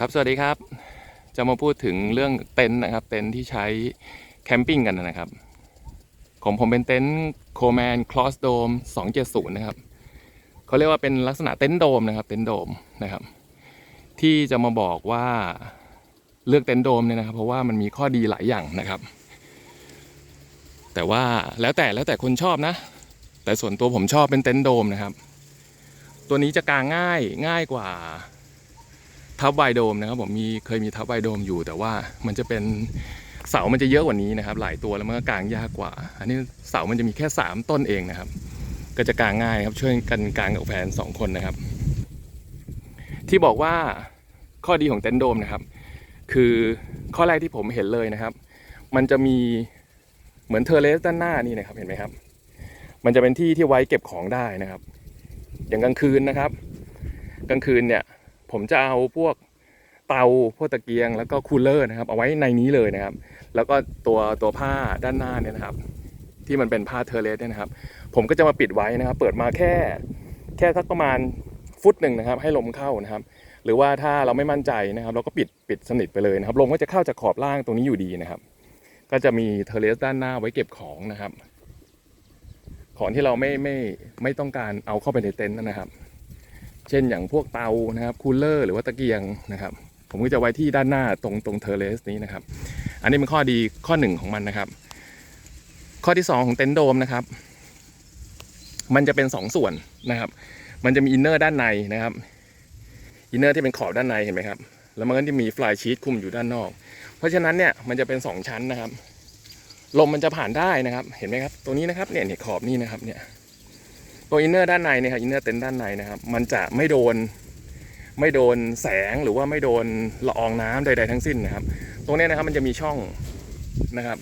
ครับสวัสดีครับ จะมาพูดถึงเรื่องเต็นท์นะครับ เต็นท์ที่ใช้แคมปิ้งกันนะครับ ของผมเป็นเต็นท์โคแมนคลอสโดม270 นะครับเขาเรียกว่าเป็นลักษณะเต็นท์โดมนะครับ เต็นท์โดมนะครับ ที่จะมาบอกว่าเลือกเต็นท์โดมเนี่ยนะครับ เพราะว่ามันมีข้อดีหลายอย่างนะครับ แต่ว่าแล้วแต่แล้วแต่คนชอบนะ แต่ส่วนตัวผมชอบเป็นเต็นท์โดมนะครับ ตัวนี้จะกางง่ายง่ายกว่า ทับไวโดมนะครับผมมีเคยมีทับไวโดมอยู่ แต่ว่ามันจะเป็นเสามันจะเยอะกว่านี้นะครับ หลายตัวแล้วมันก็กางยากกว่า อันนี้เสามันจะมีแค่ 3 ต้นเองนะครับ ก็จะกางง่ายครับช่วยกันกางกับแฟนสองคนนะครับ ที่บอกว่าข้อดีของเต็นท์โดมนะครับ คือข้อแรกที่ผมเห็นเลยนะครับ มันจะมีเหมือนเทเลสด้านหน้านี่นะครับเห็นไหมครับ มันจะเป็นที่ที่ไว้เก็บของได้นะครับ อย่างกลางคืนนะครับ กลางคืนเนี่ย ผมจะเอาพวกเตาพวกตะเกียง แล้วก็คูลเลอร์นะครับ เอาไว้ในนี้เลยนะครับ แล้วก็ตัวตัวผ้าด้านหน้าเนี่ยนะครับ ที่มันเป็นผ้าเทอร์เลสเนี่ยนะครับ ผมก็จะมาปิดไว้นะครับ เปิดมาแค่แค่สักประมาณฟุตหนึ่งนะครับ ให้ลมเข้านะครับ หรือว่าถ้าเราไม่มั่นใจนะครับ เราก็ปิดปิดสนิทไปเลยนะครับลมก็จะเข้าจากขอบล่างตรงนี้อยู่ดีนะครับ ก็จะมีเทอร์เลสด้านหน้าไว้เก็บของนะครับ ของที่เราไม่ไม่ไม่ต้องการเอาเข้าไปในเต็นท์นะครับ เช่นอย่างพวกเตานะครับคูลเลอร์หรือว่าตะเกียงนะครับ ผมก็จะไว้ที่ด้านหน้าตรงตรงเทอร์เลสนี้นะครับ อันนี้เป็นข้อดีข้อหนึ่งของมันนะครับ ข้อที่สองของเต็นท์โดมนะครับ มันจะเป็นสองส่วนนะครับ มันจะมีอินเนอร์ด้านในนะครับอินเนอร์ที่เป็นขอบด้านในเห็นไหมครับแล้วมันก็จะมีฟลายชีตคุมอยู่ด้านนอก เพราะฉะนั้นเนี่ยมันจะเป็นสองชั้นนะครับลมมันจะผ่านได้นะครับ เห็นไหมครับ ตรงนี้นะครับเนี่ยขอบนี่นะครับเนี่ย ตัวอินเนอร์ด้านในเนี่ยครับอินเนอร์เต็นท์ด้านในนะครับ มันจะไม่โดนไม่โดนแสงหรือว่าไม่โดนละอองน้ำใดๆทั้งสิ้นนะครับ ตรงนี้นะครับมันจะมีช่องนะครับ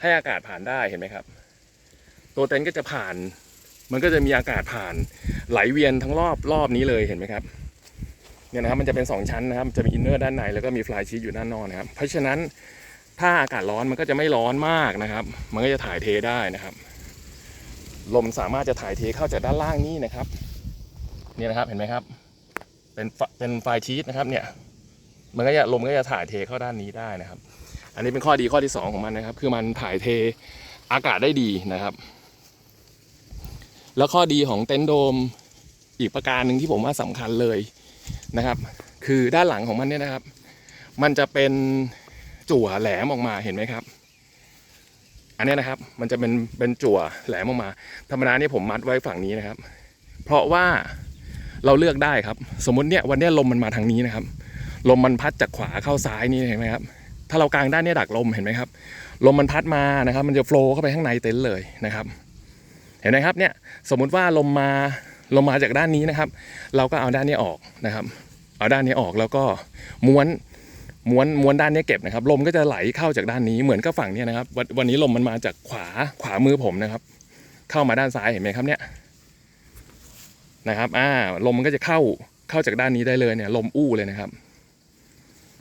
ให้อากาศผ่านได้เห็นไหมครับ ตัวเต็นท์ก็จะผ่าน มันก็จะมีอากาศผ่านไหลเวียนทั้งรอบรอบนี้เลยเห็นไหมครับเนี่ยนะครับมันจะเป็นสองชั้นนะครับจะมีอินเนอร์ด้านในแล้วก็มีฟลายชีทอยู่ด้านนอกนะครับ เพราะฉะนั้นถ้าอากาศร้อนมันก็จะไม่ร้อนมากนะครับ มันก็จะถ่ายเทได้นะครับ ลมสามารถจะถ่ายเทเข้าจากด้านล่างนี้นะครับเนี่ยนะครับเห็นไหมครับ เป็นเป็นไฟชีตนะครับเนี่ยมันก็จะลมก็จะถ่ายเทเข้าด้านนี้ได้นะครับ อันนี้เป็นข้อดีข้อที่สองของมันนะครับ คือมันถ่ายเทอากาศได้ดีนะครับ แล้วข้อดีของเต็นท์โดมอีกประการหนึ่งที่ผมว่าสำคัญเลยนะครับ คือด้านหลังของมันเนี่ยนะครับ มันจะเป็นจั่วแหลมออกมาเห็นไหมครับ อันนี้นะครับ มันจะเป็นเป็นจั่วแหลมออกมา ธรรมดาเนี่ยผมมัดไว้ฝั่งนี้นะครับ เพราะว่าเราเลือกได้ครับ สมมติเนี่ยวันเนี้ยลมมันมาทางนี้นะครับ ลมมันพัดจากขวาเข้าซ้ายนี่เห็นไหมครับ ถ้าเรากางด้านนี้ดักลมเห็นไหมครับ ลมมันพัดมานะครับ มันจะโฟล์เข้าไปข้างในเต็นท์เลยนะครับ เห็นไหมครับเนี่ยสมมุติว่าลมมาลมมาจากด้านนี้นะครับ เราก็เอาด้านนี้ออกนะครับ เอาด้านนี้ออกแล้วก็ม้วน ม้วนม้วนด้านนี้เก็บนะครับลมก็จะไหลเข้าจากด้านนี้เหมือนกับฝั่งนี้นะครับวันวันนี้ลมมันมาจากขวาขวามือผมนะครับ เข้ามาด้านซ้ายเห็นไหมครับเนี่ยนะครับอ่าลมมันก็จะเข้าเข้าจากด้านนี้ได้เลยเนี่ยลมอู้เลยนะครับ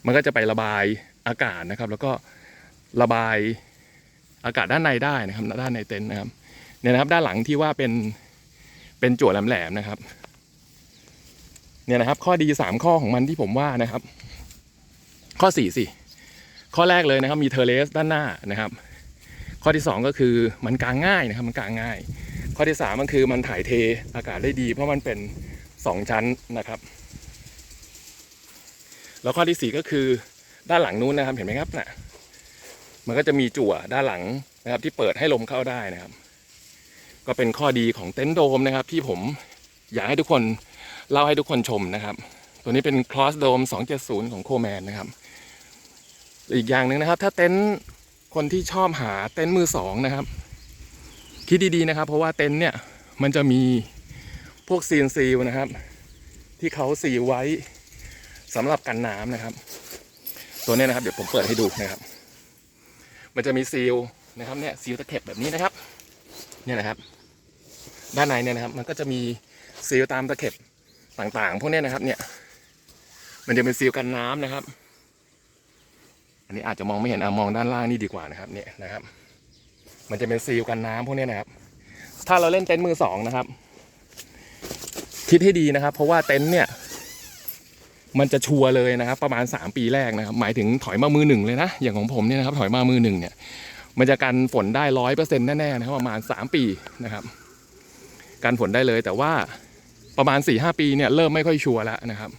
มันก็จะไประบายอากาศนะครับ แล้วก็ระบายอากาศด้านในได้นะครับด้านในเต็นท์นะครับเนี่ยนะครับด้านหลังที่ว่าเป็นเป็นจั่วแหลมๆนะครับเนี่ยนะครับข้อดีสามข้อของมันที่ผมว่านะครับ ข้อสี่สิข้อแรกเลยนะครับมีเทเลสด้านหน้านะครับ ข้อที่สองก็คือมันกางง่ายนะครับมันกางง่าย ข้อที่สามมันคือมันถ่ายเทอากาศได้ดี เพราะมันเป็นสองชั้นนะครับ แล้วข้อที่สี่ก็คือด้านหลังนู้นนะครับเห็นไหมครับน่ะมันก็จะมีจั่วด้านหลังนะครับ ที่เปิดให้ลมเข้าได้นะครับ ก็เป็นข้อดีของเต็นท์โดมนะครับ ที่ผมอยากให้ทุกคนเล่าให้ทุกคนชมนะครับ ตัวนี้เป็น Cross Dome 270 ของโคแมนนะครับ อีกอย่างหนึ่งนะครับ ถ้าเต็นท์คนที่ชอบหาเต็นท์มือสองนะครับ คิดดีๆนะครับ เพราะว่าเต็นท์เนี่ยมันจะมีพวกซีนซีลนะครับ ที่เขาซีลไว้สำหรับกันน้ำนะครับ ตัวนี้นะครับเดี๋ยวผมเปิดให้ดูนะครับ มันจะมีซีลนะครับเนี่ยซีลตะเข็บแบบนี้นะครับเนี่ยนะครับ ด้านในเนี่ยนะครับ มันก็จะมีซีลตามตะเข็บต่างๆ พวกนี้นะครับเนี่ยมันจะเป็นซีลกันน้ำนะครับ นนี้อาจจะมองไม่เห็นอะมองด้านล่างนี่ดีกว่านะครับเนี่ยนะครับ มันจะเป็นซีลกันน้ำพวกนี้นะครับ ถ้าเราเล่นเต็นท์มือสองนะครับ คิดให้ดีนะครับ เพราะว่าเต็นท์เนี่ย มันจะชัวร์เลยนะครับ ประมาณ 3 ปีแรกนะครับ หมายถึงถอยมามือหนึ่งเลยนะอย่างของผมเนี่ยนะครับ ถอยมามือหนึ่งเนี่ย มันจะกันฝนได้ร้อยเปอร์เซ็นต์แน่ๆนะครับประมาณ 3 ปีนะครับกันฝนได้เลยแต่ว่าประมาณ4ี่หปีเนี่ยเริ่มไม่ค่อยชัวร์แล้วนะครับ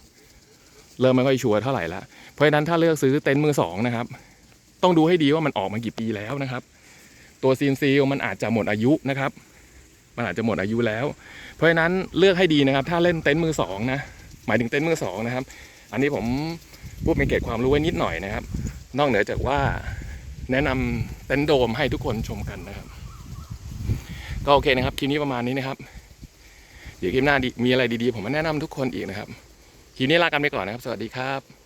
เริ่มไม่ค่อยชัวร์เท่าไหร่ละเพราะฉะนั้นถ้าเลือกซื้อเต็นท์มือสองนะครับ ต้องดูให้ดีว่ามันออกมากี่ปีแล้วนะครับ ตัวซีนซีลมันอาจจะหมดอายุนะครับ มันอาจจะหมดอายุแล้ว เพราะฉะนั้นเลือกให้ดีนะครับ ถ้าเล่นเต็นท์มือสองนะหมายถึงเต็นท์มือสองนะครับ อันนี้ผมพูดเป็นเกร็ดความรู้ไว้นิดหน่อยนะครับ นอกเหนือจากว่าแนะนำเต็นท์โดมให้ทุกคนชมกันนะครับ ก็โอเคนะครับคลิปนี้ประมาณนี้นะครับ เดี๋ยวคลิปหน้ามีอะไรดีๆ ผมมาแนะนำทุกคนอีกนะครับ ทีนี้ลากันไปก่อนนะครับ สวัสดีครับ